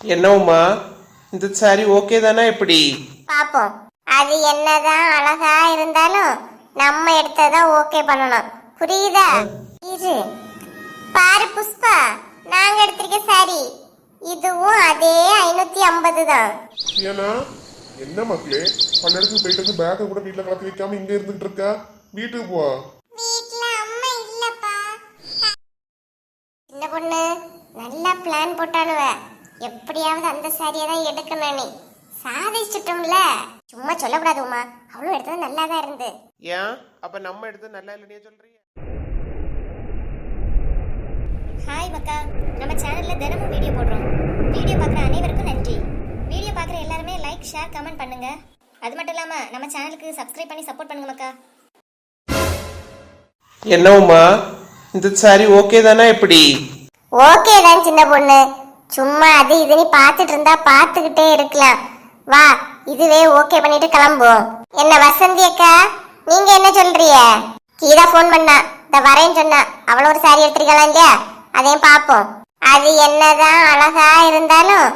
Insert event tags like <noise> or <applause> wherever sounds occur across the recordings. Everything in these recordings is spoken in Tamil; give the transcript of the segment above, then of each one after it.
என்னவுமா? இந்த சாரி ஓகே தானே எப்படி? பாப்போம். அது என்னதான் அழகா இருந்தாலும் நம்ம எடுத்ததான் ஓகே பண்ணணும். புரியுதா? இரு பாரு புஷ்பா நாங்க எடுத்திருக்க சாரி இதுவும் அதே ஐநூத்தி ஐம்பது தான். ஏன்னா என்ன மக்களே? பன்னெண்டுக்கு போயிட்டு வந்து பேக்கை கூட வீட்டில் கலத்தி வைக்காம இங்கே இருந்துகிட்டு இருக்கா? வீட்டுக்கு போ. வீட்ல அம்மா இல்லப்பா. சின்ன பொண்ணு நல்லா பிளான் போட்டானுவ. எப்படியாவது அந்த சாரியை தான் எடுக்கணும் நீ சாதிச்சிட்டோம்ல. சும்மா சொல்லக்கூடாது உமா. அவளும் எடுத்தது நல்லா தான் இருந்து. ஏன்? அப்ப நம்ம எடுத்து நல்லா இல்லையே சொல்றீங்க? ஹாய் மக்கா. நம்ம சேனல்ல தினமும் வீடியோ போடுறோம். வீடியோ பார்க்குற அனைவருக்கும் நன்றி. வீடியோ பார்க்குற எல்லாருமே லைக் ஷேர் கமெண்ட் பண்ணுங்க. அது மட்டும் இல்லாம நம்ம சேனலுக்கு சப்ஸ்கிரைப் பண்ணி சப்போர்ட் பண்ணுங்க மக்கா. என்னவுமா இந்த சாரி ஓகே தானே எப்படி? ஓகே தான் சின்ன பொண்ணு. சும்மா அது இதுன்னு பார்த்துட்டு இருந்தா பார்த்துக்கிட்டே இருக்கலாம். வா இதுவே ஓகே பண்ணிட்டு கிளம்புவோம். என்ன வசந்தி அக்கா நீங்க என்ன சொல்றிய கீதா ஃபோன் பண்ணா. இந்த வரேன்னு சொன்னா. அவள ஒரு சாரி எடுத்திருக்கலாம் இல்லையா அதையும் பார்ப்போம். அது என்னதான் அழகா இருந்தாலும்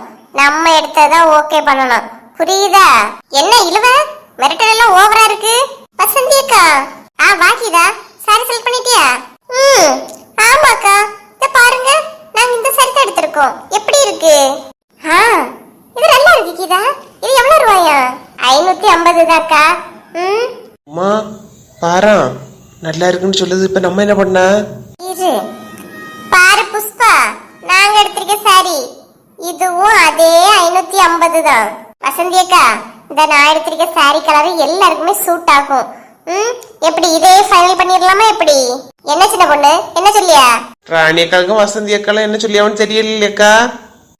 நம்ம எடுத்ததான் ஓகே பண்ணணும். புரியுதா? என்ன இழுவ? மிரட்டல் எல்லாம் ஓவரா இருக்கு. வசந்தி அக்கா. ஆ வாக்கிதா சாரி செலக்ட் பண்ணிட்டியா? ம் ஆமாக்கா இத பாருங்க. நாங்க இந்த சாரி தான் எடுத்திருக்கோம். எப்படி இருக்கு? ஆ இது நல்லா இருக்கு கீதா. இது எவ்வளவு ரூபாயா? ஐநூத்தி ஐம்பது தாக்கா. ம்? அம்மா பாரா நல்லா இருக்குன்னு சொல்லுது. இப்ப நம்ம என்ன பண்ண? இரு பாரு புஷ்பா நாங்க எடுத்திருக்க சாரி இதுவும் அதே ஐநூத்தி ஐம்பது தான். வசந்தி அக்கா இந்த நான் எடுத்திருக்க சாரி கலர் எல்லாருக்குமே சூட் ஆகும். ம்? எப்படி இதே ஃபைனல் பண்ணிடலாமா எப்படி? என்ன சின்ன பொண்ணு? என்ன சொல்லியா? ராணி அக்காவுக்கும் வசந்தி அக்காலாம் என்ன சொல்லி அவன் தெரியலையக்கா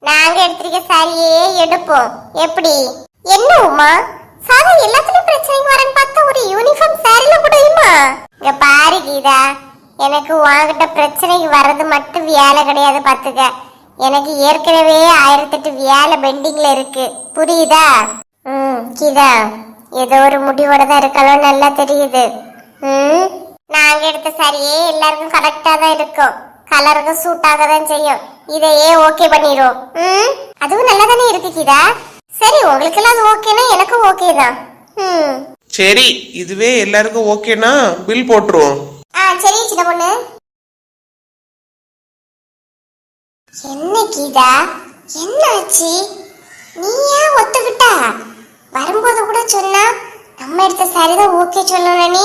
நாங்க எடுத்திருக்க சாரியே எடுப்போம் எப்படி என்ன உமா சாரி எல்லாத்துலயும் பிரச்சனைக்கு வரேன்னு பார்த்தா ஒரு யூனிஃபார்ம் சாரில முடியுமா இங்க பாரு கீதா எனக்கு உன்கிட்ட பிரச்சனைக்கு வர்றது மட்டும் வேலை கிடையாது பாத்துக்க எனக்கு ஏற்கனவே ஆயிரத்தெட்டு வேலை பெண்டிங்ல இருக்கு புரியுதா ம் கீதா ஏதோ ஒரு முடிவோட தான் இருக்கலாம் நல்லா தெரியுது ம் நாங்க எடுத்த சாரியே எல்லாருக்கும் கரெக்டா தான் இருக்கும் கலருக்கு சூட் ஆக தான் செய்யும். இதையே ஓகே பண்ணிரும். ம் அதுவும் நல்லா தானே இருக்கு கீதா? சரி உங்களுக்கு எல்லாம் அது ஓகேனா எனக்கும் ஓகே தான். ம். சரி இதுவே எல்லாருக்கும் ஓகேனா பில் போட்டுருவோம். ஆ சரி சின்ன பொண்ணு. என்ன கீதா? என்ன ஆச்சு? நீ ஏன் ஒத்துக்கிட்டா? வரும்போது கூட சொன்னா நம்ம எடுத்த சாரி தான் ஓகே சொல்லணும் நீ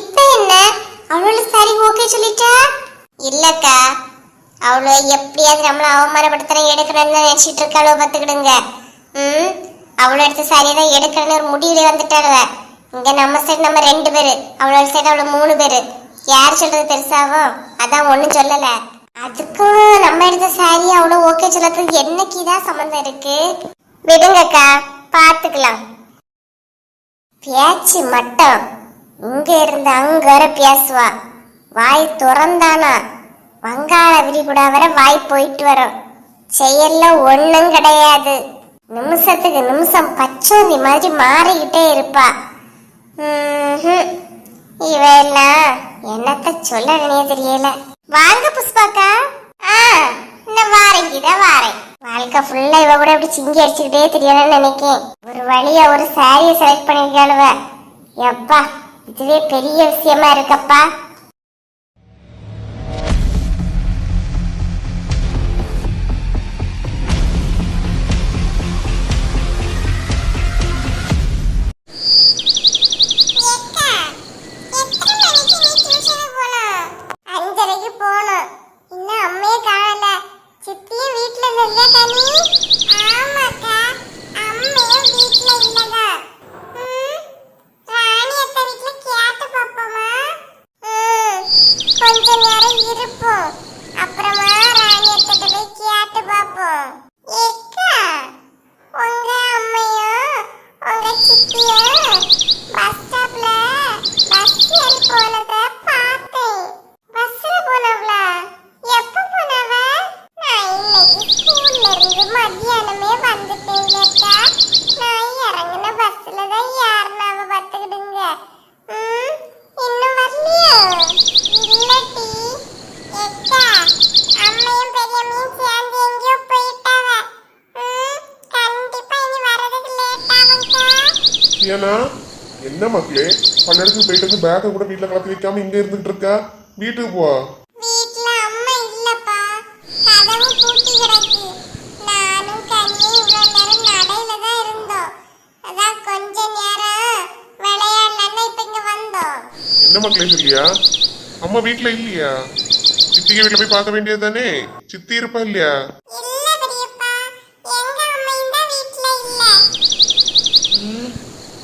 இப்ப என்ன? அவளோட சாரி ஓகே சொல்லிட்டா? இல்லக்கா. அவளோ எப்படியாவது நம்மள அவமானப்படுத்துற எடுக்கணும்னு தான் நினைச்சிட்டு இருக்காளோ பார்த்துக்கிடுங்க. ம்? அவளோ எடுத்து சாரியை தான் எடுக்கணும்னு ஒரு முடிவுல வந்துட்டாளுவ. இங்க நம்ம சைடு நம்ம ரெண்டு பேர். அவளோட சைடு அவளோ மூணு பேர். யார் சொல்றது பெருசாகும் அதான் ஒன்றும் சொல்லல. அதுக்கும் நம்ம எடுத்த சாரி அவ்வளோ ஓகே சொல்லறதுக்கு என்னைக்கு தான் சம்மந்தம் இருக்கு? விடுங்கக்கா பார்த்துக்கலாம். பேச்சு மட்டும். இங்க இருந்து அங்க வர பேசுவா. வாய் திறந்தானா? வங்காள விரிகுடா வர வாய் போயிட்டு வரும். செயல்ல ஒண்ணும் கிடையாது. நிமிஷத்துக்கு நிமிஷம் பச்சோந்தி மாதிரி மாறிக்கிட்டே இருப்பா. ம்ஹும். இவெல்லாம் என்னத்த சொல்லணுனே தெரியல. வாங்க புஷ்பாக்கா. ஆ இந்த வாரங்கிதான் வாரேன். வாழ்க்கை ஃபுல்லா இவ கூட இப்படி சிங்கி அடிச்சுக்கிட்டே தெரியலன்னு நினைக்கேன். ஒரு வழியா ஒரு சாரியை செலக்ட் பண்ணிருக்காளுவ. எப்பா இதுவே பெரிய விஷயமா இருக்கப்பா. あ! இருந்து மத்தியானமே வந்துட்டீங்கக்கா நான் இறங்கின பஸ்ல தான் யாருனாவ பார்த்துக்கிடுங்க இன்னும் வரலையோ இல்லட்டி எக்கா அம்மையும் பெரியம்மையும் சேர்ந்து எங்கேயோ போயிட்டாவ கண்டிப்பா இனி வர்றதுக்கு லேட் ஆகும்க்கா ஏன்னா என்ன மக்களே பல்லடத்துக்கு போயிட்டு வந்து பேக்கை கூட வீட்டில் கலத்தி வைக்காம இங்கே இருந்துகிட்டு இருக்கா வீட்டுக்கு போ வீட்டில் அம்மா இல்லப்பா கதவு என்ன மக்களே சொல்லியா? அம்மா வீட்டுல இல்லையா? சித்திக வீட்டுல போய் பார்க்க வேண்டியது தானே சித்தி இருப்பா இல்லையா? வீட்ல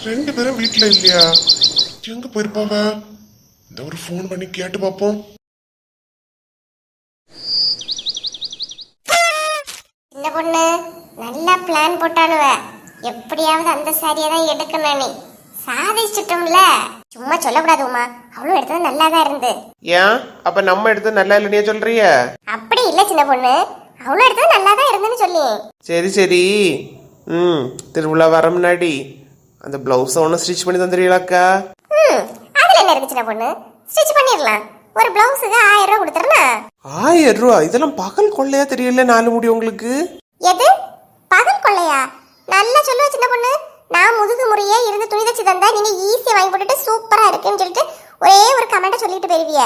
ரெண்டு பேரும் வீட்டுல இல்லையா? எங்க போயிருப்பாங்க? இந்த ஒரு ஃபோன் பண்ணி கேட்டு பார்ப்போம். சின்ன பொண்ணு நல்லா பிளான் போட்டானுவ எப்படியாவது அந்த சாரியை தான் எடுக்கணும் நீ சாதிச்சிட்டோம்ல. சும்மா சொல்லக்கூடாது உமா. அவளும் எடுத்தது நல்லா தான் இருந்து. ஏன்? அப்ப நம்ம எடுத்து நல்லா இல்லைனே சொல்றிய? அப்படி இல்ல சின்ன பொண்ணு. அவளும் எடுத்தது நல்லா தான் இருந்துன்னு சொல்லி. சரி சரி. ம் திருவிழா வர முன்னாடி. அந்த பிளவுஸை ஒன்று ஸ்டிச் பண்ணி தந்துடுவீங்களாக்கா ம் அதுல என்ன இருக்கு சின்ன பொண்ணு? ஸ்டிச் பண்ணிடலாம். ஒரு பிளவுஸுக்கு ஆயிரம் ரூபாய் கொடுத்துருனா ஆயிரம் ரூபா? இதெல்லாம் பகல் கொள்ளையா தெரியல நாலு முடி உங்களுக்கு? எது? பகல் கொள்ளையா? நல்லா சொல்லுவ சின்ன பொண்ணு. நான் முதுகு முறையே இருந்து துணி தச்சு தந்தா நீங்க ஈஸியா வாங்கி போட்டுட்டு சூப்பரா இருக்குன்னு சொல்லிட்டு ஒரே ஒரு கமெண்ட் சொல்லிட்டு போயிருவிய.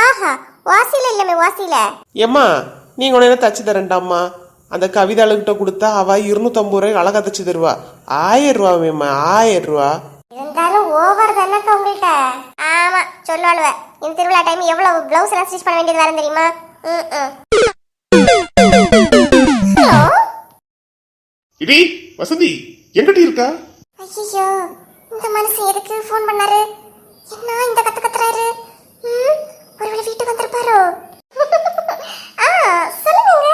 ஆஹா வாசியில இல்லமே வாசியில. ஏம்மா நீங்க உடனே தச்சு தரேன்டாம்மா? அந்த கவிதாளுகிட்ட கொடுத்தா அவ இருநூத்தம்பது ரூபாய் அழகா தச்சு தருவா. ஆயிரம் ரூபா மேம்மா ஆயிரம் ரூபா. இருந்தாலும் ஓவர் தானக்கா உங்கள்கிட்ட ஆமா சொல்லுவாளுவ. இந்த திருவிழா டைம் எவ்வளவு பிளவுஸ் எல்லாம் ஸ்டிச் பண்ண வேண்டியது வரும் தெரியுமா? இடி வசந்தி. எங்கிட்ட இருக்கா? ஐயோ இந்த மனுஷன் எதுக்கு ஃபோன் பண்ணாரு? என்ன இந்த கத்து கத்துறாரு? ம், ஒருவேளை வீட்டுக்கு வந்திருப்பாரோ? ஆ சொல்லுங்க.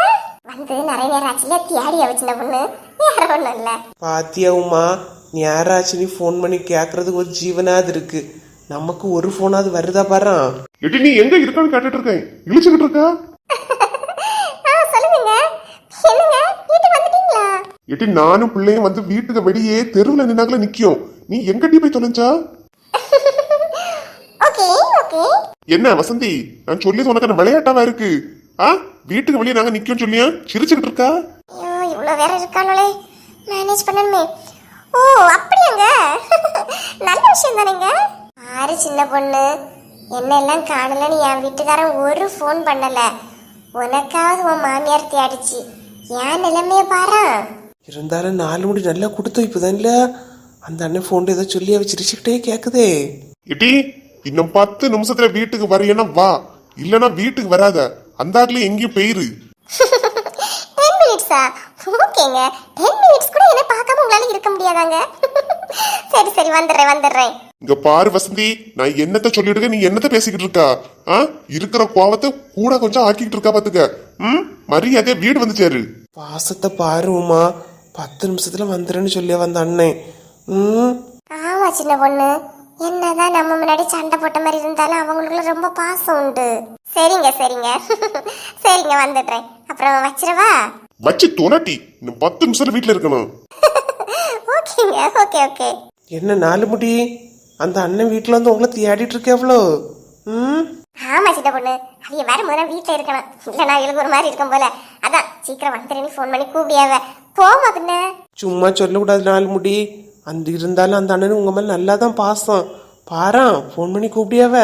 வந்து நிறைய நேரம் ஆச்சுல தியாடி வச்சுன பொண்ணு. வேற ஒண்ணும் இல்ல. பாத்தியா உமா நீ யாராச்சும் நீ ஃபோன் பண்ணி கேட்கறதுக்கு ஒரு ஜீவனாது இருக்கு. நமக்கு ஒரு ஃபோனாவது வருதா பாரு. இடி நீ எங்க இருக்கான்னு கேட்டுட்டு இருக்கேன்? இழிச்சுக்கிட்டு இருக்கா ஆ சொல்லுங்க என்னங்க வீட்டுக்கு இடி நானும் பிள்ளையும் வந்து வீட்டுக்கு வெளியே தெருவுல நின்னாங்களே நிக்கும் நீ எங்கடி போய் தொலைஞ்சா? <laughs> என்ன வசந்தி? நான் சொல்லி உனக்கு என்ன விளையாட்டாவா இருக்கு? ஆ? வீட்டுக்கு வெளியே நாங்க நிக்கோம் சொல்லியா? சிரிச்சுக்கிட்டு இருக்கா? ஐயோ இவ்வளோ வேற இருக்காங்களே. மேனேஜ் பண்ணணுமே. ஓ அப்படியாங்க. <laughs> நல்ல விஷயம் தானேங்க. ஆறு சின்ன பொண்ணு. என்னெல்லாம் காணலன்னு என் வீட்டுக்காரன் ஒரு ஃபோன் பண்ணல. உனக்காவது உன் மாமியார் தேடிச்சு. என் நிலைமைய பாரு. இருந்தாலும் நாலு மணி நல்லா கொடுத்து இப்பதான் இல்ல அந்த அண்ணன் ஃபோன் ஏதோ சொல்லி அவ சிரிச்சுக்கிட்டே கேக்குதே. இட்டி இன்னும் பத்து நிமிஷத்துல வீட்டுக்கு வரையனா வா. இல்லனா வீட்டுக்கு வராத. அந்த ஆட்ல எங்கேயும் போயிரு. மினிட்ஸா ஓகேங்க. டென் மினிட்ஸ் கூட என்ன பார்க்காம உங்களால இருக்க முடியாதாங்க? சரி சரி வந்துடுறேன் வந்துடுறேன். இங்க பாரு வசந்தி நான் என்னத்த சொல்லிட்டு நீ என்னத்த பேசிக்கிட்டு இருக்கா? ஆ? இருக்கிற கோவத்தை கூட கொஞ்சம் ஆக்கிக்கிட்டு இருக்கா பாத்துக்க. ம்? மரியாதையா வீடு வந்து சேரு. பாசத்தை பாரு உமா. பத்து நிமிஷத்துல வந்துடுன்னு சொல்லி வந்த அண்ணன் ம்? ஆமா சின்ன பொண்ணு. என்னதான் நம்ம முன்னாடி சண்டை போட்ட மாதிரி இருந்தாலும் அவங்களுக்குள்ள ரொம்ப பாசம் உண்டு. சரிங்க சரிங்க. சரிங்க வந்துடுறேன். அப்புறம் வச்சிரவா வச்சு துணட்டி இன்னும் பத்து நிமிஷத்துல வீட்டுல இருக்கணும். ஓகேங்க ஓகே ஓகே. என்ன நாலு முடி? அந்த அண்ணன் வீட்டுல வந்து உங்களை தேடிட்டு இருக்க எவ்வளோ ம்? ஆமா சின்ன பொண்ணு. அவங்க வேற முதல்ல வீட்டுல இருக்கணும். இல்லைனா இவளுக்கு ஒரு மாதிரி இருக்கும் போல. அதான் சீக்கிரம் வந்துடுறேன்னு ஃபோன் பண்ணி கூப்பிடியாவ. போமா பின்ன. சும்மா சொல்லக்கூடாது நாலு முடி. அந்த இருந்தாலும் அந்த அண்ணன் உங்க மேல நல்லா தான் பாசம். பாரான் ஃபோன் பண்ணி கூப்பிடியாவ.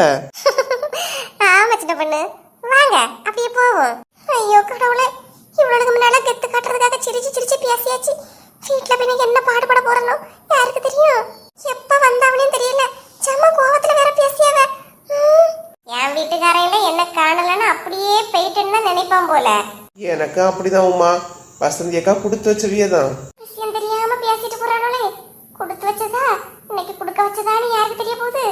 ஆமா சின்ன பொண்ணு வாங்க அப்படியே போவோம் ஐயோ கடவுளே இவ்வளவுக்கு முன்னால காட்டுறதுக்காக சிரிச்சு சிரிச்சு பேசியாச்சு. வீட்டுல போய் என்ன பாடுபட போறனோ? யாருக்கு தெரியும்? எப்ப வந்தாவனே தெரியல. செம்ம கோவத்துல வேற பேசியாவ. என் வீட்டுக்காரையில என்ன காணலன்னு அப்படியே போயிட்டுன்னு நினைப்பான் போல. எனக்கு அப்படிதான் உமா. வசந்தி அக்கா கொடுத்து வச்சவியதான் விஷயம் தெரியாம பேசிட்டு போறானே கொடுத்து வச்சதா? இன்னைக்கு கொடுக்க வச்சதான்னு யாருக்கு தெரிய போகுது?